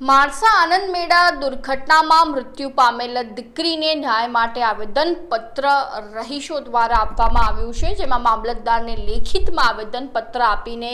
માણસા આનંદ મેળા દુર્ઘટનામાં મૃત્યુ પામેલ દીકરીને ન્યાય માટે આવેદન પત્ર રહીશો દ્વારા આપવામાં આવ્યું છે, જેમાં મામલતદારને લેખિતમાં આવેદન પત્ર આપીને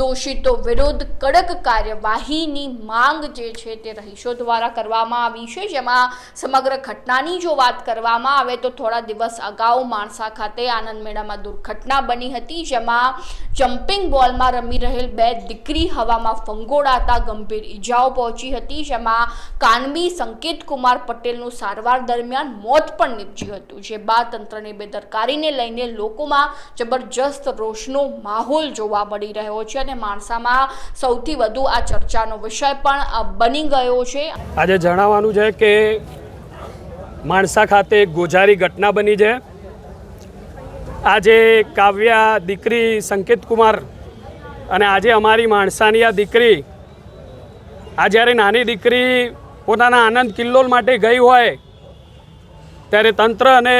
દોષિતો વિરુદ્ધ કડક કાર્યવાહીની માંગ જે છે તે રહીશો દ્વારા કરવામાં આવી છે. જેમાં સમગ્ર ઘટનાની જો વાત કરવામાં આવે તો થોડા દિવસ અગાઉ માણસા ખાતે આનંદ મેળામાં દુર્ઘટના બની હતી, જેમાં જમ્પિંગ બોલમાં રમી રહેલ બે દીકરી હવામાં ફંગોળાતા ગંભીર ઈજાઓ પહોંચી હતી, જેમાં કાનબી સંકેત કુમાર પટેલનું સારવાર દરમિયાન મોત પણ નીપજ્યું હતું, જે બાદ તંત્રની બેદરકારીને લઈને લોકોમાં જબરજસ્ત રોષનો માહોલ જોવા મળી રહ્યો છે અને માણસામાં સૌથી વધુ આ ચર્ચાનો વિષય પણ બની ગયો છે. આજે જણાવવાનું છે કે માણસા ખાતે એક ગોજારી ઘટના બની છે. આજે કાવ્યા દીકરી સંકેત કુમાર અને આજે અમારી માણસાની આ દીકરી આ જ્યારે નાની દીકરી પોતાના આનંદ કિલ્લોલ માટે ગઈ હોય, ત્યારે તંત્ર અને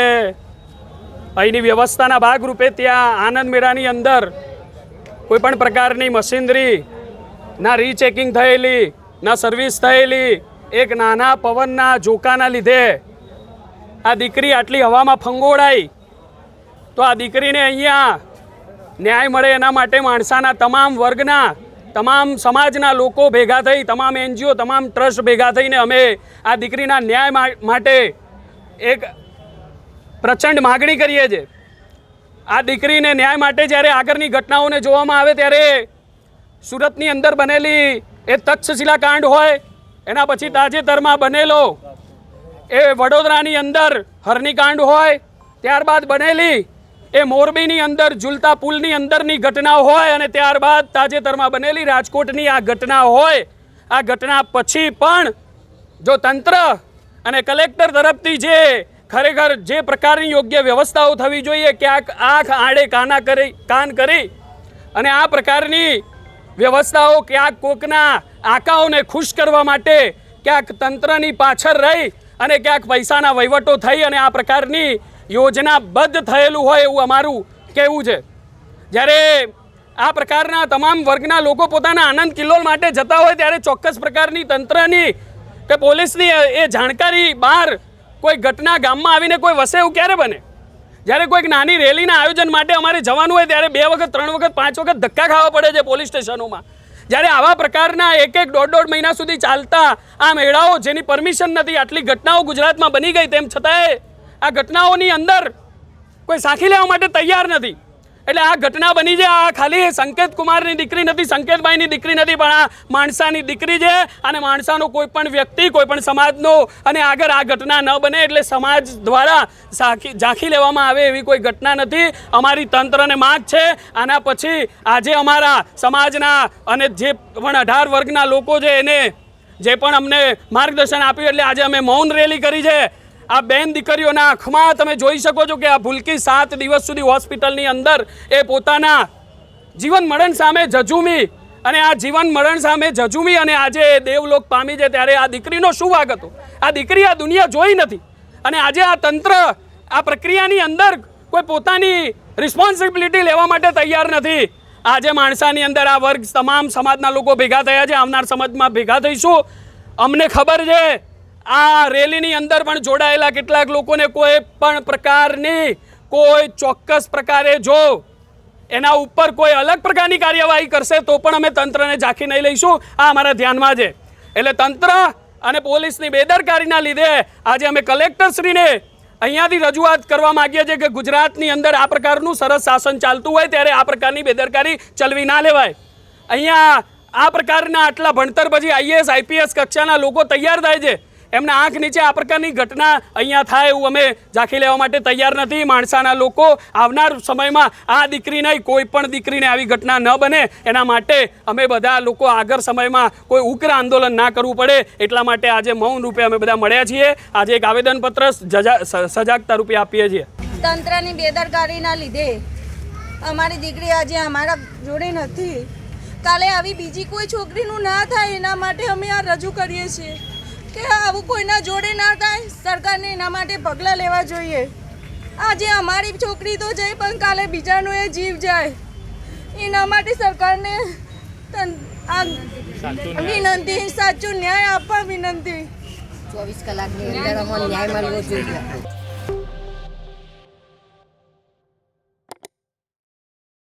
અહીંની વ્યવસ્થાના ભાગરૂપે ત્યાં આનંદ મેળાની અંદર કોઈ પણ પ્રકારની મશીનરી, ના રીચેકિંગ થયેલી, ના સર્વિસ થયેલી, એક નાના પવનના જોકાના લીધે આ દીકરી આટલી હવામાં ફંગોળાઈ, તો આ દીકરીને અહીંયા ન્યાય મળે એના માટે માણસાના તમામ વર્ગના તમામ સમાજના લોકો ભેગા થઈ, તમામ એનજીઓ, તમામ ટ્રસ્ટ ભેગા થઈને અમે આ દીકરીના ન્યાય માટે એક પ્રચંડ માગણી કરીએ છીએ. આ દીકરીને ન્યાય માટે જ્યારે આગળની ઘટનાઓને જોવામાં આવે ત્યારે સુરતની અંદર બનેલી એ તક્ષશિલા કાંડ હોય, એના પછી તાજેતરમાં બનેલો એ વડોદરાની અંદર હરણીકાંડ હોય, ત્યારબાદ બનેલી એ મોરબીની અંદર, ઝૂલતા પુલની અંદરની ઘટના હોય અને ત્યારબાદ તાજેતરમાં બનેલી રાજકોટની આ ઘટના હોય, આ ઘટના પછી પણ જો તંત્ર અને કલેક્ટર તરફથી જે ખરેખર જે પ્રકારની યોગ્ય વ્યવસ્થાઓ થવી જોઈએ, ક્યાંક આંખ, આડે કાના કરી, કાન કરી અને આ પ્રકારની વ્યવસ્થાઓ ક્યાંક કોકના આંકાઓને ખુશ કરવા માટે ક્યાંક તંત્રની પાછળ રહી અને ક્યાંક પૈસાના વહીવટો થઈ અને આ પ્રકારની યોજનાબદ્ધ થયેલું હોય એવું અમારું કહેવું છે. જ્યારે આ પ્રકારના તમામ વર્ગના લોકો પોતાના આનંદ કિલ્લોલ માટે જતા હોય ત્યારે ચોક્કસ પ્રકારની તંત્રની કે પોલીસની એ જાણકારી બહાર કોઈ ઘટના ગામમાં આવીને કોઈ વસે એવું ક્યારે બને? જ્યારે કોઈક નાની રેલીના આયોજન માટે અમારે જવાનું હોય ત્યારે બે વખત, ત્રણ વખત, પાંચ વખત ધક્કા ખાવા પડે છે પોલીસ સ્ટેશનોમાં. જ્યારે આવા પ્રકારના એક એક, દોઢ દોઢ મહિના સુધી ચાલતા આ મેળાઓ જેની પરમિશન નથી, આટલી ઘટનાઓ ગુજરાતમાં બની ગઈ તેમ છતાંય આ ઘટનાઓની અંદર કોઈ સાખી લેવા માટે તૈયાર નથી. એટલે આ ઘટના બની છે, આ ખાલી સંકેત કુમારની દીકરી નથી સંકેતભાઈની દીકરી નથી, પણ આ માણસાની દીકરી છે અને માણસાનો કોઈ પણ વ્યક્તિ, કોઈ પણ સમાજનો અને આગળ આ ઘટના ન બને એટલે સમાજ દ્વારા સાખી, ઝાંખી લેવામાં આવે એવી કોઈ ઘટના નથી. અમારી તંત્રને માગ છે. આના પછી આજે અમારા સમાજના અને જે પણ અઢાર વર્ગના લોકો છે એને જે પણ અમને માર્ગદર્શન આપ્યું, એટલે આજે અમે મૌન રેલી કરી છે. આ બેન દીકરીઓના આંખમાં તમે જોઈ શકો છો કે આ ભૂલકી સાત દિવસ સુધી હોસ્પિટલની અંદર એ પોતાના જીવન મરણ સામે જજુમી અને આ જીવન મરણ સામે જજુમી અને આજે દેવલોક પામી છે ત્યારે આ દીકરીનો શું વાગ હતો? આ દીકરી આ દુનિયા જોઈ નથી. અને આજે આ તંત્ર, આ પ્રક્રિયાની અંદર કોઈ પોતાની રિસ્પોન્સિબિલિટી લેવા માટે તૈયાર નથી. આજે માણસાની અંદર આ વર્ગ, તમામ સમાજના લોકો ભેગા થયા છે. આવનાર સમાજમાં ભેગા થઈશું. અમને ખબર છે આ રેલીની અંદર પણ જોડાયેલા કેટલાક લોકોને કોઈ પણ પ્રકારની, કોઈ ચોક્કસ પ્રકારે જો એના ઉપર કોઈ અલગ પ્રકારની કાર્યવાહી કરશે તો પણ અમે તંત્રને ઝાંખી નહીં લઈશું. આ અમારા ધ્યાનમાં છે. એટલે તંત્ર અને પોલીસની બેદરકારીના લીધે આજે અમે કલેક્ટરશ્રીને અહીંયાથી રજૂઆત કરવા માંગીએ છીએ કે ગુજરાતની અંદર આ પ્રકારનું સરસ શાસન ચાલતું હોય ત્યારે આ પ્રકારની બેદરકારી ચલવી ના લેવાય. અહીંયા આ પ્રકારના આટલા ભણતર પછી આઈએએસ, આઈપીએસ કક્ષાના લોકો તૈયાર થાય છે. એમના આંખ નીચે આ પ્રકારની ઘટના અહીંયા થાય એવું અમે ઝાંખી લેવા માટે તૈયાર નથી. માણસાના લોકો આવનાર સમયમાં આ દીકરીને કોઈ પણ દીકરીને આવી ઘટના ન બને. એના માટે અમે બધા લોકો આગળ સમયમાં કોઈ ઉગ્ર આંદોલન ના કરવું પડે. એટલા માટે આજે મૌન રૂપે અમે બધા મળ્યા છીએ. આજે એક આવેદનપત્ર સજાગતા રૂપે આપીએ છીએ. તંત્રની બેદરકારીના લીધે અમારી દીકરી આજે અમારા જોડે નથી. કાલે આવી બીજી કોઈ છોકરીનું ના થાય એના માટે અમે આ રજૂ કરીએ છીએ. કે આવું કોઈના જોડે ના થાય સરકારને એના માટે પગલાં લેવા જોઈએ. આજે અમારી છોકરી તો જાય પણ કાલે બીજાનો એ જીવ જાય. એના માટે સરકારને વિનંતી સાચો ન્યાય આપવા વિનંતી. ચોવીસ કલાકની અંદર અમને ન્યાય મળવો જોઈએ.